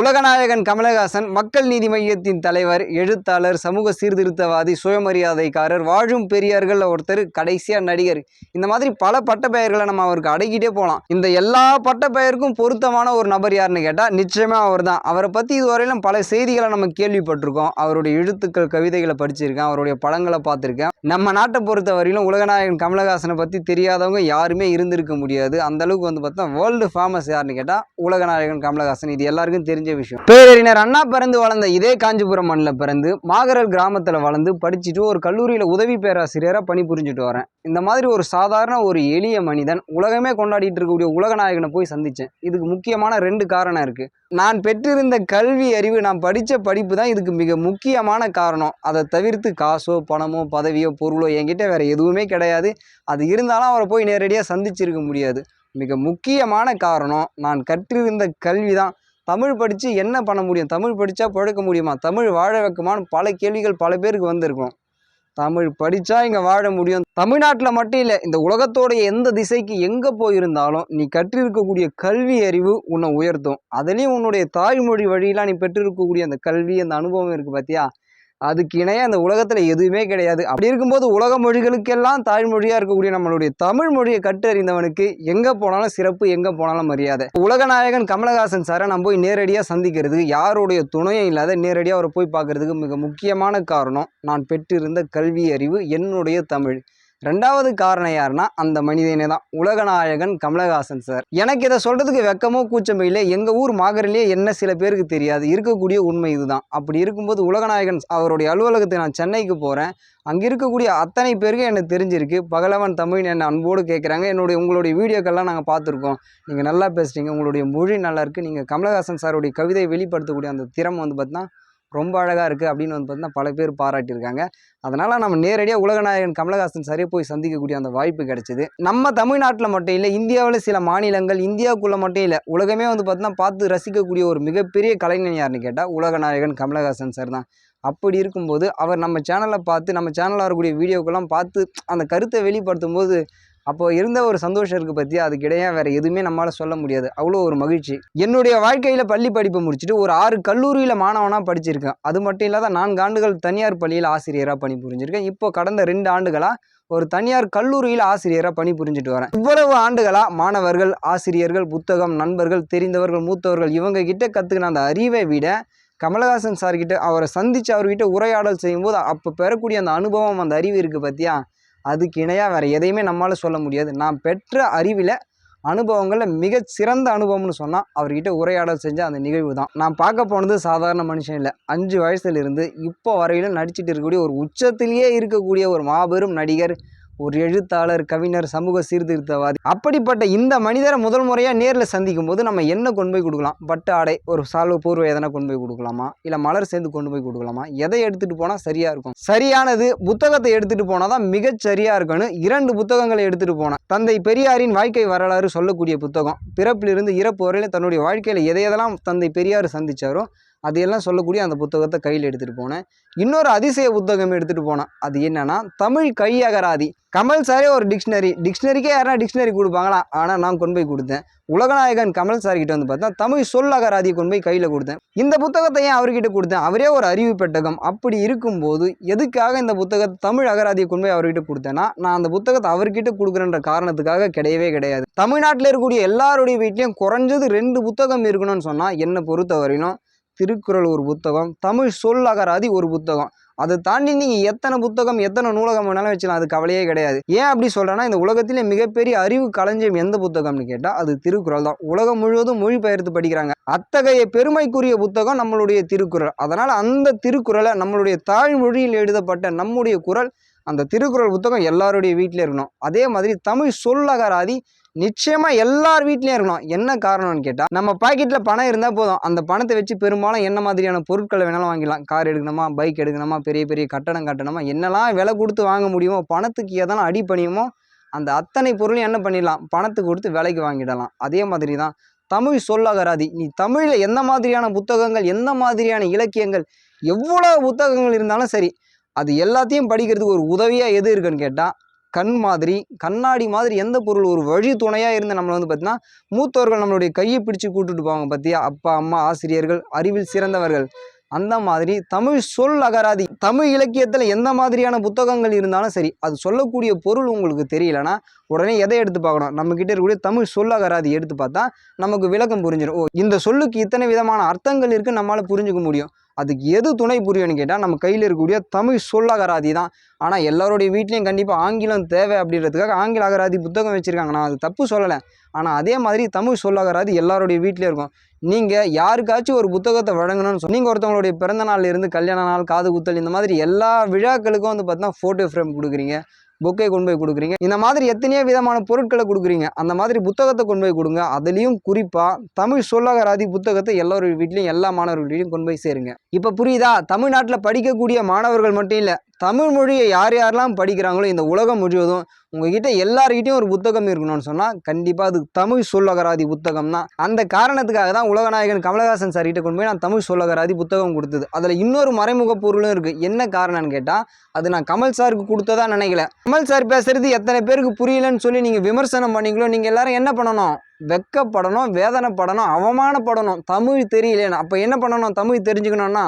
உலகநாயகன் கமலஹாசன் மக்கள் நீதி மையத்தின் தலைவர் எழுத்தாளர் சமூக சீர்திருத்தவாதி சுயமரியாதைக்காரர் வாழும் பெரியார்கள் ஒருத்தர் கடைசியாக நடிகர். இந்த மாதிரி பல பட்ட பெயர்களை நம்ம அவருக்கு அடக்கிட்டே போகலாம் இந்த எல்லா பட்ட பெயருக்கும் பொருத்தமான ஒரு நபர் யாருன்னு கேட்டால் நிச்சயமாக அவர் தான் அவரை பற்றி இதுவரையிலும் பல செய்திகளை நம்ம கேள்விப்பட்டிருக்கோம். அவருடைய எழுத்துக்கள் கவிதைகளை படிச்சிருக்கேன். அவருடைய படங்களை பார்த்துருக்கேன். நம்ம நாட்டை பொறுத்த வரையிலும் உலகநாயகன் கமலஹாசனை பற்றி தெரியாதவங்க யாருமே இருந்திருக்க முடியாது. அந்தளவுக்கு வந்து பார்த்தா வேர்ல்டு ஃபேமஸ் யாருன்னு கேட்டால் உலகநாயகன் கமலஹாசன். இது எல்லாருக்கும் தெரிஞ்சு விஷயம். பேரறிஞர் அண்ணா பிறந்து வளர்ந்த இதே காஞ்சிபுரம் மண்ணில் பிறந்து மாகரல் கிராமத்தில் வளர்ந்து படிச்சுட்டு ஒரு கல்லூரியில் உதவி பேராசிரியராக பணிபுரிஞ்சுட்டு வரேன். இந்த மாதிரி ஒரு சாதாரண ஒரு எளிய மனிதன் உலகமே கொண்டாடிட்டு இருக்கக்கூடிய உலகநாயகனை போய் சந்தித்தேன் இதுக்கு முக்கியமான ரெண்டு காரணம் இருக்குது நான் பெற்றிருந்த கல்வி அறிவு நான் படித்த படிப்பு தான் இதுக்கு மிக முக்கியமான காரணம். அதை தவிர்த்து காசோ பணமோ பதவியோ பொருளோ என்கிட்ட வேற எதுவுமே கிடையாது. அது இருந்தாலும் அவரை போய் நேரடியாக சந்திச்சிருக்க முடியாது. மிக முக்கியமான காரணம் நான் கற்றிருந்த கல்வி தான். தமிழ் படித்து என்ன பண்ண முடியும்? தமிழ் படித்தா பிழைக்க முடியுமா? தமிழ் வாழ வைக்குமான்னு பல கேள்விகள் பல பேருக்கு வந்திருக்கும். தமிழ் படித்தா இங்கே வாழ முடியும். தமிழ்நாட்டில் மட்டும் இல்லை இந்த உலகத்தோடைய எந்த திசைக்கு எங்கே போயிருந்தாலும் நீ கற்றிருக்கக்கூடிய கல்வி அறிவு உன்னை உயர்த்தும். அதுலேயும் உன்னுடைய தாய்மொழி வழியெலாம் நீ பெற்றிருக்கக்கூடிய அந்த கல்வி அந்த அனுபவம் இருக்குது பார்த்தியா அதுக்கு இணையாக அந்த உலகத்தில் எதுவுமே கிடையாது. அப்படி இருக்கும்போது உலக மொழிகளுக்கெல்லாம் தாய்மொழியாக இருக்கக்கூடிய நம்மளுடைய தமிழ் மொழியை கற்றறிந்தவனுக்கு எங்கே போனாலும் சிறப்பு எங்கே போனாலும் மரியாதை. உலகநாயகன் கமலஹாசன் சாரை நம்ம போய் நேரடியாக சந்திக்கிறதுக்கு யாருடைய துணையும் இல்லாத நேரடியாக அவரை போய் பார்க்கறதுக்கு மிக முக்கியமான காரணம் நான் பெற்றிருந்த கல்வி அறிவு என்னுடைய தமிழ். ரெண்டாவது காரணம் யாருன்னா அந்த மனிதனே தான். உலகநாயகன் கமலஹாசன் சார் எனக்கு இதை சொல்கிறதுக்கு வெக்கமோ கூச்சமோ இல்லை. எங்கள் ஊர் மாகரிலே என்ன சில பேருக்கு தெரியாது. இருக்கக்கூடிய உண்மை இதுதான். அப்படி இருக்கும்போது உலகநாயகன் அவருடைய அலுவலகத்தை நான் சென்னைக்கு போகிறேன் அங்கே இருக்கக்கூடிய அத்தனை பேருக்கு எனக்கு தெரிஞ்சிருக்கு. பகலவன் தமிழ் என்னை அன்போடு கேட்குறாங்க என்னுடைய உங்களுடைய வீடியோக்கெல்லாம் நாங்கள் பார்த்துருக்கோம். நீங்கள் நல்லா பேசுகிறீங்க உங்களுடைய மொழி நல்லா இருக்குது நீங்கள் கமலஹாசன் சாருடைய கவிதையை வெளிப்படுத்தக்கூடிய அந்த திறம் வந்து பார்த்தீங்கன்னா ரொம்ப அழகாக இருக்குது அப்படின்னு வந்து பார்த்தீங்கன்னா பல பேர் பாராட்டியிருக்காங்க. அதனால் நம்ம நேரடியாக உலகநாயகன் கமலஹாசன் சரியாக போய் சந்திக்கக்கூடிய அந்த வாய்ப்பு கிடைச்சிது. நம்ம தமிழ்நாட்டில் மட்டும் இல்லை இந்தியாவில் சில மாநிலங்கள் இந்தியாவுக்குள்ளே மட்டும் இல்லை உலகமே வந்து பார்த்தீங்கன்னா பார்த்து ரசிக்கக்கூடிய ஒரு மிகப்பெரிய கலைஞன் யாருன்னு கேட்டால் உலகநாயகன் கமலஹாசன் சார் தான். அப்படி இருக்கும்போது அவர் நம்ம சேனலை பார்த்து நம்ம சேனலில் வரக்கூடிய வீடியோக்கெல்லாம் பார்த்து அந்த கருத்தை வெளிப்படுத்தும் போது அப்போது இருந்த ஒரு சந்தோஷம் இருக்குது பற்றி அதுக்கு இடையே வேறு எதுவுமே நம்மளால் சொல்ல முடியாது. அவ்வளோ ஒரு மகிழ்ச்சி. என்னுடைய வாழ்க்கையில் பள்ளி படிப்பை முடிச்சுட்டு ஒரு ஆறு கல்லூரியில் மாணவனாக படிச்சிருக்கேன். அது மட்டும் இல்லாத நான்கு ஆண்டுகள் தனியார் பள்ளியில் ஆசிரியராக பணி புரிஞ்சிருக்கேன். இப்போ கடந்த ரெண்டு ஆண்டுகளாக ஒரு தனியார் கல்லூரியில் ஆசிரியராக பணி புரிஞ்சுட்டு வரேன். இவ்வளவு ஆண்டுகளாக மாணவர்கள் ஆசிரியர்கள் புத்தகம் நண்பர்கள் தெரிந்தவர்கள் மூத்தவர்கள் இவங்க கிட்ட கற்றுக்கின அந்த அறிவை விட கமலஹாசன் சார்கிட்ட அவரை சந்தித்து அவர்கிட்ட உரையாடல் செய்யும்போது அப்போ பெறக்கூடிய அந்த அனுபவம் அந்த அறிவு இருக்குது பார்த்தியா அதுக்கு இணையாக வேறு எதையுமே நம்மளால் சொல்ல முடியாது. நான் பெற்ற அறிவில் அனுபவங்களில் மிக சிறந்த அனுபவம்னு சொன்னால் அவர்கிட்ட உரையாடல் செஞ்ச அந்த நிகழ்வு தான். நான் பார்க்க போனது சாதாரண மனுஷன் இல்லை. அஞ்சு வயசுலேருந்து இப்போ வரையிலும் நடிச்சிட்டு இருக்கக்கூடிய ஒரு உச்சத்திலேயே இருக்கக்கூடிய ஒரு மாபெரும் நடிகர் ஒரு எழுத்தாளர் கவிஞர் சமூக சீர்திருத்தவாதி. அப்படிப்பட்ட இந்த மனிதரை முதல் முறையாக நேரில் சந்திக்கும் போது நம்ம என்ன கொண்டு போய் கொடுக்கலாம்? பட்டு ஆடை ஒரு சால்வ பூர்வ எதனா கொண்டு போய் கொடுக்கலாமா? இல்லை மலர் சேர்ந்து கொண்டு போய் கொடுக்கலாமா? எதை எடுத்துகிட்டு போனால் சரியாக இருக்கும்? சரியானது புத்தகத்தை எடுத்துகிட்டு போனால் தான் மிகச்சரியாக இருக்கும்னு இரண்டு புத்தகங்களை எடுத்துகிட்டு போனேன். தந்தை பெரியாரின் வாழ்க்கை வரலாறு சொல்லக்கூடிய புத்தகம். பிறப்பிலிருந்து இறப்பு வரையிலும் தன்னுடைய வாழ்க்கையில் எதை எதெல்லாம் தந்தை பெரியார் அதையெல்லாம் சொல்லக்கூடிய அந்த புத்தகத்தை கையில் எடுத்துகிட்டு போனேன். இன்னொரு அதிசய புத்தகம் எடுத்துகிட்டு போனேன். அது என்னென்னா தமிழ் கையகராதி. கமல் சாரே ஒரு டிக்ஷனரி டிக்ஷனரிக்கே யாரா டிக்ஷனரி கொடுப்பாங்களா? ஆனால் நான் கொண்டு போய் கொடுத்தேன். உலகநாயகன் கமல் சார் கிட்ட வந்து பார்த்தா தமிழ் சொல் அகராதியை கொண்டு போய் கையில் கொடுத்தேன். இந்த புத்தகத்தை ஏன் அவர்கிட்ட கொடுத்தேன்? அவரே ஒரு அறிவு பெட்டகம். அப்படி இருக்கும்போது எதுக்காக இந்த புத்தகத்தை தமிழ் அகராதியை கொண்டு போய் அவர்கிட்ட கொடுத்தேன்னா நான் அந்த புத்தகத்தை அவர்கிட்ட கொடுக்குறேன்ற காரணத்துக்காக கிடையவே கிடையாது. தமிழ்நாட்டில் இருக்கக்கூடிய எல்லாருடைய வீட்லேயும் குறைஞ்சது ரெண்டு புத்தகம் இருக்கணும்னு சொன்னால் என்னை பொறுத்த வரையிலும் திருக்குறள் ஒரு புத்தகம் தமிழ் சொல் அகராதி ஒரு புத்தகம். அதை தாண்டி நீங்கள் எத்தனை புத்தகம் எத்தனை நூலகம் வேணாலும் வச்சலாம் அது கவலையே கிடையாது. ஏன் அப்படி சொல்கிறேன்னா இந்த உலகத்திலே மிகப்பெரிய அறிவு களஞ்சியம் எந்த புத்தகம்னு கேட்டால் அது திருக்குறள் தான். உலகம் முழுவதும் மொழிபெயர்த்து படிக்கிறாங்க. அத்தகைய பெருமைக்குரிய புத்தகம் நம்மளுடைய திருக்குறள். அதனால் அந்த திருக்குறளை நம்மளுடைய தாய்மொழியில் எழுதப்பட்ட நம்முடைய குரல் அந்த திருக்குறள் புத்தகம் எல்லாருடைய வீட்டிலே இருக்கணும். அதே மாதிரி தமிழ் சொல்லகராதி நிச்சயமாக எல்லார் வீட்லேயும் இருக்கணும். என்ன காரணம்னு கேட்டால் நம்ம பாக்கெட்டில் பணம் இருந்தால் போதும். அந்த பணத்தை வச்சு பெரும்பாலும் என்ன மாதிரியான பொருட்களை வேணாலும் வாங்கிடலாம் கார் எடுக்கணுமா பைக் எடுக்கணுமா பெரிய பெரிய கட்டணம் கட்டணுமா என்னெல்லாம் விலை கொடுத்து வாங்க முடியுமோ பணத்துக்கு எதனால் அடி பண்ணியுமோ அந்த அத்தனை பொருளையும் என்ன பண்ணிடலாம். பணத்துக்கு கொடுத்து விலைக்கு வாங்கிடலாம். அதே மாதிரி தான் தமிழ் சொல்லகராதி. நீ தமிழில் எந்த மாதிரியான புத்தகங்கள் எந்த மாதிரியான இலக்கியங்கள் எவ்வளோ புத்தகங்கள் இருந்தாலும் சரி அது எல்லாத்தையும் படிக்கிறதுக்கு ஒரு உதவியாக எது இருக்குன்னு கேட்டால் கண் மாதிரி கண்ணாடி மாதிரி எந்த பொருள் ஒரு வழி துணையாக இருந்து நம்மளை வந்து பார்த்திங்கன்னா மூத்தவர்கள் நம்மளுடைய கையை பிடிச்சு கூட்டுட்டு போவாங்க பார்த்தியா அப்பா அம்மா ஆசிரியர்கள் அறிவில் சிறந்தவர்கள். அந்த மாதிரி தமிழ் சொல் அகராதி தமிழ் இலக்கியத்தில் எந்த மாதிரியான புத்தகங்கள் இருந்தாலும் சரி அது சொல்லக்கூடிய பொருள் உங்களுக்கு தெரியலனா உடனே எதை எடுத்து பார்க்கணும்? நம்மக்கிட்ட இருக்கக்கூடிய தமிழ் சொல் அகராதி எடுத்து பார்த்தா நமக்கு விளக்கம் புரிஞ்சிடும் ஓ இந்த சொல்லுக்கு இத்தனை விதமான அர்த்தங்கள் இருக்குது நம்மளால் புரிஞ்சுக்க முடியும். அதுக்கு எது துணை புரியும்னு கேட்டால் நம்ம கையில் இருக்கக்கூடிய தமிழ் சொல் அகராதி தான். ஆனால் எல்லாருடைய வீட்லேயும் கண்டிப்பாக ஆங்கிலம் தேவை அப்படின்றதுக்காக ஆங்கில அகராதி புத்தகம் வச்சுருக்காங்க. நான் அது தப்பு சொல்லலை. ஆனால் அதே மாதிரி தமிழ் சொல் அகராதி எல்லாருடைய வீட்லேயும் இருக்கும். நீங்கள் யாருக்காச்சும் ஒரு புத்தகத்தை வழங்கணும்னு சொல்லி நீங்கள் ஒருத்தவங்களுடைய பிறந்த நாள்லேருந்து கல்யாண நாள் காது குத்தல் இந்த மாதிரி எல்லா விழாக்களுக்கும் வந்து பார்த்தீங்கன்னா ஃபோட்டோ ஃப்ரேம் கொடுக்குறீங்க. புக்கை கொண்டு போய் கொடுக்குறீங்க. இந்த மாதிரி எத்தனையோ விதமான பொருட்களை கொடுக்குறீங்க. அந்த மாதிரி புத்தகத்தை கொண்டு போய் கொடுங்க. அதுலேயும் குறிப்பாக தமிழ் சொல்லகராதி புத்தகத்தை எல்லோரும் வீட்லேயும் எல்லா மாணவர்கள் வீட்லையும் கொண்டு போய் சேருங்க. இப்போ புரியுதா? தமிழ்நாட்டில் படிக்கக்கூடிய மாணவர்கள் மட்டும் இல்லை தமிழ் மொழியை யார் யாரெல்லாம் படிக்கிறாங்களோ இந்த உலகம் முழுவதும் உங்ககிட்ட எல்லார்கிட்டையும் ஒரு புத்தகம் இருக்கணும்னு சொன்னால் கண்டிப்பாக அது தமிழ் சொல்லகராதி புத்தகம் தான் அந்த காரணத்துக்காக தான் உலகநாயகன் கமலஹாசன் சார்கிட்ட கொண்டு போய் நான் தமிழ் சொல்லகராதி புத்தகம் கொடுத்தது. அதில் இன்னொரு மறைமுக பொருளும் இருக்குது என்ன காரணம்னு கேட்டால் அது நான் கமல் சாருக்கு கொடுத்ததா நினைக்கல. கமல் சார் பேசுறது எத்தனை பேருக்கு புரியலன்னு சொல்லி நீங்கள் விமர்சனம் பண்ணீங்களோ நீங்கள் எல்லாரும் என்ன பண்ணணும்? வெக்கப்படணும் வேதனைப்படணும் அவமானப்படணும். தமிழ் தெரியலேன்னு. அப்போ என்ன பண்ணணும்? தமிழ் தெரிஞ்சுக்கணும்னா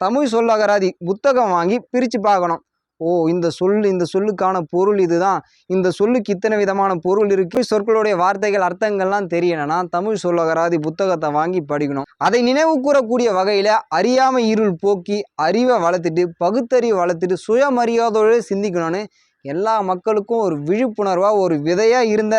தமிழ் சொல்லகராதி புத்தகம் வாங்கி பிரித்து பார்க்கணும். ஓ இந்த சொல் இந்த சொல்லுக்கான பொருள் இதுதான். இந்த சொல்லுக்கு இத்தனை விதமான பொருள் இருக்கு. சொற்களுடைய வார்த்தைகள் அர்த்தங்கள்லாம் தெரியணும்னா தமிழ் சொல்லகராதி புத்தகத்தை வாங்கி படிக்கணும். அதை நினைவு கூறக்கூடிய வகையில் அறியாமை இருள் போக்கி அறிவை வளர்த்துட்டு பகுத்தறிவு வளர்த்துட்டு சுயமரியாதையோடு சிந்திக்கணும்னு எல்லா மக்களுக்கும் ஒரு விழிப்புணர்வாக ஒரு விதையாக இருந்த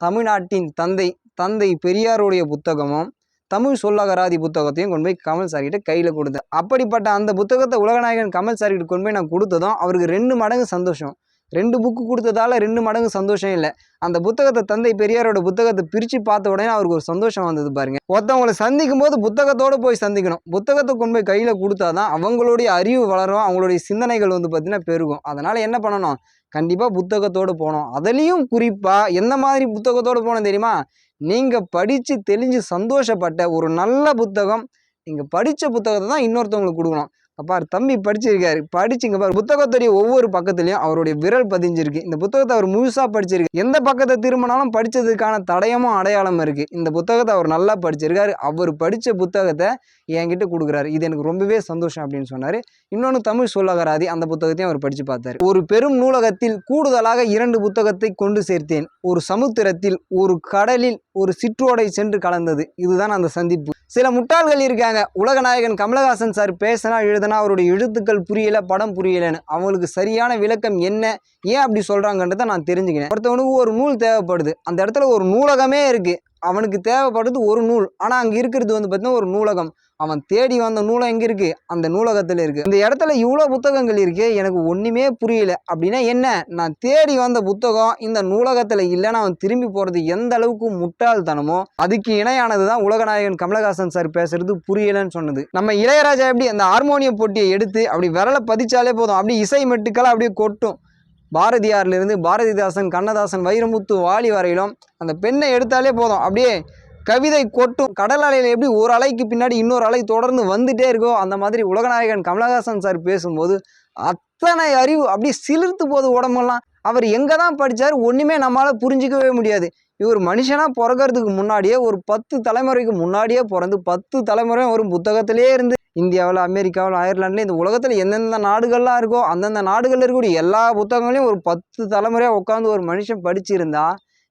தமிழ்நாட்டின் தந்தை தந்தை பெரியாருடைய புத்தகமும் தமிழ் சொல்லகராதி புத்தகத்தையும் கொண்டு போய் கமல் சார்கிட்ட கையில் கொடுத்தேன். அப்படிப்பட்ட அந்த புத்தகத்தை உலகநாயகன் கமல் சார்கிட்ட கொண்டு போய் நான் கொடுத்ததும் அவருக்கு ரெண்டு மடங்கு சந்தோஷம். ரெண்டு புக்கு கொடுத்ததால ரெண்டு மடங்கு சந்தோஷம் இல்லை. அந்த புத்தகத்தை தந்தை பெரியாரோட புத்தகத்தை பிரித்து பார்த்த உடனே அவருக்கு ஒரு சந்தோஷம் வந்தது பாருங்க. ஒருத்தவங்களை சந்திக்கும் போது புத்தகத்தோடு போய் சந்திக்கணும். புத்தகத்தை கொண்டு போய் கையில் கொடுத்தாதான் அவங்களுடைய அறிவு வளரும் அவங்களுடைய சிந்தனைகள் வந்து பார்த்திங்கன்னா பெருகும். அதனால் என்ன பண்ணணும்? கண்டிப்பாக புத்தகத்தோடு போகணும் அதுலேயும் குறிப்பாக எந்த மாதிரி புத்தகத்தோடு போகணும் தெரியுமா? நீங்கள் படித்து தெளிஞ்சு சந்தோஷப்பட்ட ஒரு நல்ல புத்தகம் நீங்கள் படித்த புத்தகத்தை தான் இன்னொருத்தவங்களுக்கு கொடுக்கணும். பார் தம்பி படிச்சிருக்காரு. படிச்சுங்க பார். புத்தகத்துடைய ஒவ்வொரு பக்கத்துலையும் அவருடைய விரல் பதிஞ்சிருக்கு. இந்த புத்தகத்தை அவர் முழுசாக படிச்சிருக்கு எந்த பக்கத்தை திரும்பினாலும் படித்ததுக்கான தடயமும் அடையாளம் இருக்குது இந்த புத்தகத்தை அவர் நல்லா படிச்சிருக்காரு. அவர் படித்த புத்தகத்தை என்கிட்ட கொடுக்குறாரு. இது எனக்கு ரொம்பவே சந்தோஷம் அப்படின்னு சொன்னார். இன்னொன்று தமிழ் சொல்லகராதி அந்த புத்தகத்தையும் அவர் படித்து பார்த்தாரு. ஒரு பெரும் நூலகத்தில் கூடுதலாக இரண்டு புத்தகத்தை கொண்டு சேர்த்தேன். ஒரு சமுத்திரத்தில் ஒரு கடலில் ஒரு சிற்றோடை சென்று கலந்தது. இதுதான் அந்த சந்திப்பு. சில முட்டாள்கள் இருக்காங்க. உலகநாயகன் கமலஹாசன் சார் பேசினா எழுதுனா அவருடைய எழுத்துக்கள் புரியல படம் புரியலைன்னு. அவங்களுக்கு சரியான விளக்கம் என்ன ஏன் அப்படி சொல்கிறாங்கன்றதை நான் தெரிஞ்சுக்கிறேன். ஒருத்தவனுக்கு ஒரு நூல் தேவைப்படுது. அந்த இடத்துல ஒரு நூலகமே இருக்குது அவனுக்கு தேவைப்படுறது ஒரு நூல். ஆனால் அங்கே இருக்கிறது வந்து பார்த்தீங்கன்னா ஒரு நூலகம். அவன் தேடி வந்த நூலம் எங்கே இருக்குது அந்த நூலகத்தில் இருக்குது இந்த இடத்துல இவ்வளோ புத்தகங்கள் இருக்குது எனக்கு ஒன்றுமே புரியல. அப்படின்னா என்ன? நான் தேடி வந்த புத்தகம் இந்த நூலகத்தில் இல்லைன்னா அவன் திரும்பி போகிறது எந்த அளவுக்கு முட்டாள்தனமோ அதுக்கு இணையானது தான் உலகநாயகன் கமலஹாசன் சார் பேசுறது புரியலன்னு சொன்னது. நம்ம இளையராஜா எப்படி அந்த ஹார்மோனிய போட்டியை எடுத்து அப்படி விரலை பதிச்சாலே போதும். அப்படி இசை மெட்டுக்களை அப்படியே கொட்டும். பாரதியார்லேருந்து பாரதிதாசன் கண்ணதாசன் வைரமுத்து வாலி வரையிலும் அந்த பெண்ணை எடுத்தாலே போதும். அப்படியே கவிதை கொட்டும். கடல் அலையில் எப்படி ஒரு அலைக்கு பின்னாடி இன்னொரு அலை தொடர்ந்து வந்துட்டே இருக்கோ அந்த மாதிரி உலகநாயகன் கமலஹாசன் சார் பேசும்போது அத்தனை அறிவு அப்படியே சிலிர்த்து போகுது உடம்பெல்லாம். அவர் எங்கே தான் படித்தார் ஒன்றுமே நம்மளால் புரிஞ்சிக்கவே முடியாது. இவர் மனுஷனாக பிறக்கிறதுக்கு முன்னாடியே ஒரு பத்து தலைமுறைக்கு முன்னாடியே பிறந்து பத்து தலைமுறையும் ஒரு புத்தகத்திலே இருந்து இந்தியாவில் அமெரிக்காவில் அயர்லாண்டில் இந்த உலகத்தில் எந்தெந்த நாடுகள்லாம் இருக்கோ அந்தந்த நாடுகளில் இருக்கக்கூடிய எல்லா புத்தகங்களையும் ஒரு பத்து தலைமுறையாக உட்காந்து ஒரு மனுஷன் படிச்சிருந்தா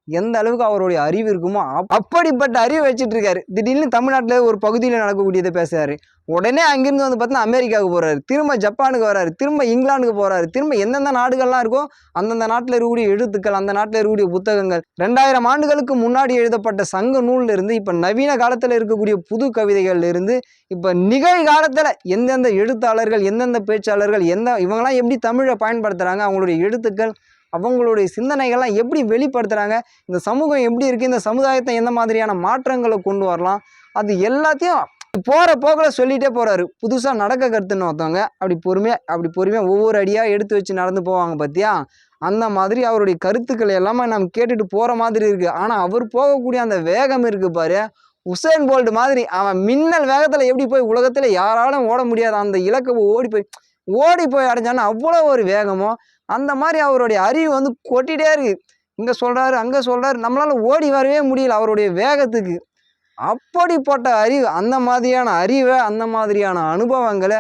எந்த அளவுக்கு அவருடைய அறிவு இருக்குமோ அப்படிப்பட்ட அறிவு வச்சுட்டு இருக்காரு. திடீர்னு தமிழ்நாட்டில் ஒரு பகுதியில் நடக்கக்கூடியதை பேசுறாரு. உடனே அங்கிருந்து வந்து பார்த்தீங்கன்னா அமெரிக்காவுக்கு போறாரு. திரும்ப ஜப்பானுக்கு வராரு. திரும்ப இங்கிலாந்துக்கு போறாரு. திரும்ப எந்தெந்த நாடுகள்லாம் இருக்கோ அந்தந்த நாட்டில் இருக்கக்கூடிய எழுத்துக்கள் அந்த நாட்டில் இருக்கக்கூடிய புத்தகங்கள். ரெண்டாயிரம் ஆண்டுகளுக்கு முன்னாடி எழுதப்பட்ட சங்க நூல்ல இருந்து இப்போ நவீன காலத்தில் இருக்கக்கூடிய புது கவிதைகள்ல இருந்து இப்போ நிகழ்காலத்தில் எந்தெந்த எழுத்தாளர்கள் எந்தெந்த பேச்சாளர்கள் எந்த இவங்கெல்லாம் எப்படி தமிழை பயன்படுத்துகிறாங்க அவங்களுடைய எழுத்துக்கள் அவங்களுடைய சிந்தனைகள்லாம் எப்படி வெளிப்படுத்துகிறாங்க இந்த சமூகம் எப்படி இருக்குது இந்த சமுதாயத்தை எந்த மாதிரியான மாற்றங்களை கொண்டு வரலாம்? அது எல்லாத்தையும் போகிற போக்கில் சொல்லிகிட்டே போகிறாரு புதுசாக நடக்க கருத்துன்னு ஒருத்தவங்க. அப்படி பொறுமையாக அப்படி பொறுமையாக ஒவ்வொரு அடியாக எடுத்து வச்சு நடந்து போவாங்க பார்த்தியா அந்த மாதிரி அவருடைய கருத்துக்களை எல்லாமே நம்ம கேட்டுட்டு போகிற மாதிரி இருக்குது ஆனால் அவர் போகக்கூடிய அந்த வேகம் இருக்குது பாரு. உசேன் போல்டு மாதிரி அவன் மின்னல் வேகத்தில் எப்படி போய் உலகத்தில் யாராலும் ஓட முடியாது அந்த இலக்கை ஓடி போய் ஓடி போய் அடைஞ்சான்னு அவ்வளோ ஒரு வேகமோ அந்த மாதிரி அவருடைய அறிவு வந்து கொட்டிகிட்டே இருக்குது இங்கே சொல்கிறாரு அங்கே சொல்கிறாரு நம்மளால் ஓடி வரவே முடியல அவருடைய வேகத்துக்கு. அப்படிப்பட்ட அறிவு அந்த மாதிரியான அறிவை அந்த மாதிரியான அனுபவங்களை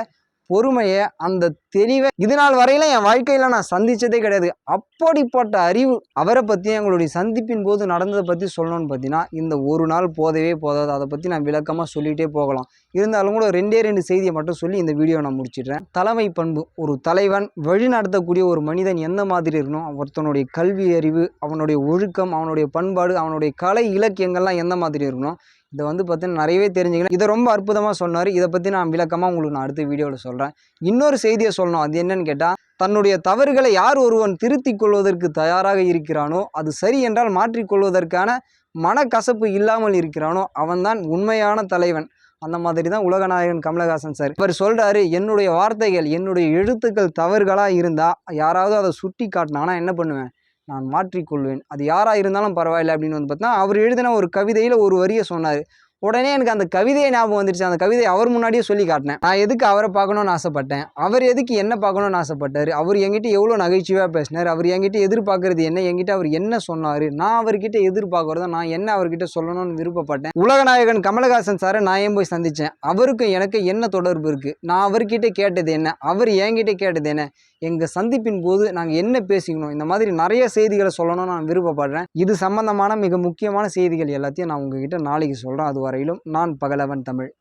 பொறுமையை அந்த தெளிவை இது நாள் வரையில என் வாழ்க்கையில் நான் சந்தித்ததே கிடையாது. அப்படிப்பட்ட அறிவு அவரை பற்றி எங்களுடைய சந்திப்பின் போது நடந்ததை பற்றி சொல்லணும்னு பார்த்தீங்கன்னா இந்த ஒரு நாள் போதவே போதாது. அதை பற்றி நான் விளக்கமாக சொல்லிகிட்டே போகலாம். இருந்தாலும் கூட ரெண்டே ரெண்டு செய்தியை மட்டும் சொல்லி இந்த வீடியோ நான் முடிச்சிடுறேன். தலைமை பண்பு ஒரு தலைவன் வழி நடத்தக்கூடிய ஒரு மனிதன் எந்த மாதிரி இருக்கணும் ஒருத்தனுடைய கல்வி அறிவு அவனுடைய ஒழுக்கம் அவனுடைய பண்பாடு அவனுடைய கலை இலக்கியங்கள்லாம் எந்த மாதிரி இருக்கணும் இதை வந்து பார்த்தீங்கன்னா நிறையவே தெரிஞ்சுக்கணும். இதை ரொம்ப அற்புதமாக சொன்னார். இதை பற்றி நான் விளக்கமாக உங்களுக்கு நான் அடுத்த வீடியோவில் சொல்கிறேன் இன்னொரு செய்தியை சொல்லணும். அது என்னன்னு கேட்டால் தன்னுடைய தவறுகளை யார் ஒருவன் திருத்திக் கொள்வதற்கு தயாராக இருக்கிறானோ அது சரி என்றால் மாற்றிக்கொள்வதற்கான மனக்கசப்பு இல்லாமல் இருக்கிறானோ அவன்தான் உண்மையான தலைவன். அந்த மாதிரி தான் உலகநாயகன் கமலஹாசன் சார். இவர் சொல்கிறாரு என்னுடைய வார்த்தைகள் என்னுடைய எழுத்துக்கள் தவறுகளாக இருந்தால் யாராவது அதை சுட்டி காட்டினாங்கன்னா என்ன பண்ணுவேன்? நான் மாற்றிக்கொள்வேன் அது யாராக இருந்தாலும் பரவாயில்ல அப்படின்னு வந்து பார்த்தா அவர் எழுதின ஒரு கவிதையில் ஒரு வரியை சொன்னார். உடனே எனக்கு அந்த கவிதையை ஞாபகம் வந்துருச்சு. அந்த கவிதையை அவர் முன்னாடியே சொல்லி காட்டினேன். நான் எதுக்கு அவரை பார்க்கணும்னு ஆசைப்பட்டேன்? அவர் எதுக்கு என்ன பார்க்கணும்னு ஆசைப்பட்டார்? அவர் என்கிட்ட எவ்வளோ நகைச்சுவையாக பேசினார்? அவர் என்கிட்ட எதிர்பார்க்கறது என்ன? என்கிட்ட அவர் என்ன சொன்னார்? நான் அவர்கிட்ட எதிர்பார்க்குறதோ நான் என்ன அவர்கிட்ட சொல்லணும்னு விருப்பப்பட்டேன்? உலகநாயகன் கமலஹாசன் சாரை நான் ஏன் போய் சந்தித்தேன் அவருக்கும் எனக்கு என்ன தொடர்பு இருக்குது நான் அவர்கிட்ட கேட்டது என்ன? அவர் என்கிட்ட கேட்டது என்ன? எங்கள் சந்திப்பின் போது நாங்கள் என்ன பேசிக்கணும்? இந்த மாதிரி நிறைய செய்திகளை சொல்லணும்னு நான் விருப்பப்படுறேன். இது சம்பந்தமான மிக முக்கியமான செய்திகள் எல்லாத்தையும் நான் உங்ககிட்ட நாளைக்கு சொல்கிறேன் அது வரையிலும் நான் பகலவன் தமிழ்.